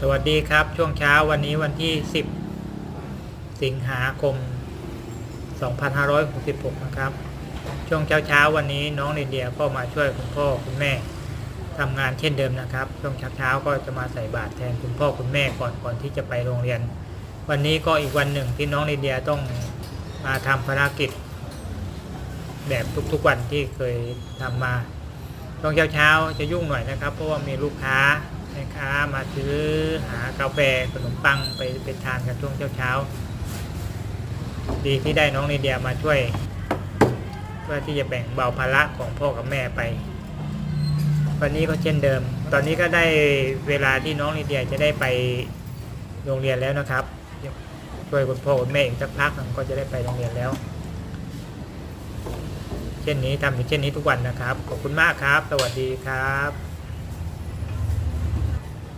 สวัสดีครับช่วงเช้าวันนี้วันที่ 10 สิงหาคม 2566 นะครับ ช่วงเช้าเช้าวันนี้น้องเรนเดียก็มาช่วยคุณพ่อคุณแม่ทำงานเช่นเดิมนะครับ ช่วงเช้าเช้าก็จะมาใส่บาตรแทนคุณพ่อคุณแม่ก่อนก่อนที่จะไปโรงเรียน วันนี้ก็อีกวันหนึ่งที่น้องเรนเดียต้องมาทำภารกิจ แบบทุกๆวันที่เคยทำมาช่วงเช้าๆจะยุ่งหน่อยนะครับ เพราะว่ามีลูกค้า แม่ค้ามาซื้อหากาแฟขนมปังไปไปทานกันช่วงเช้าๆดีที่ได้น้องนีเดียมาช่วย เพื่อที่จะแบ่งเบาภาระของพ่อกับแม่ไป วันนี้ก็เช่นเดิม ตอนนี้ก็ได้เวลาที่น้องนีเดียจะได้ไปโรงเรียนแล้วนะครับช่วยคุณพ่อคุณแม่อีกสักพักนึงก็จะได้ไปโรงเรียนแล้ว เช่นนี้ทำอยู่เช่นนี้ทุกวันนะครับ ขอบคุณมากครับ สวัสดีครับ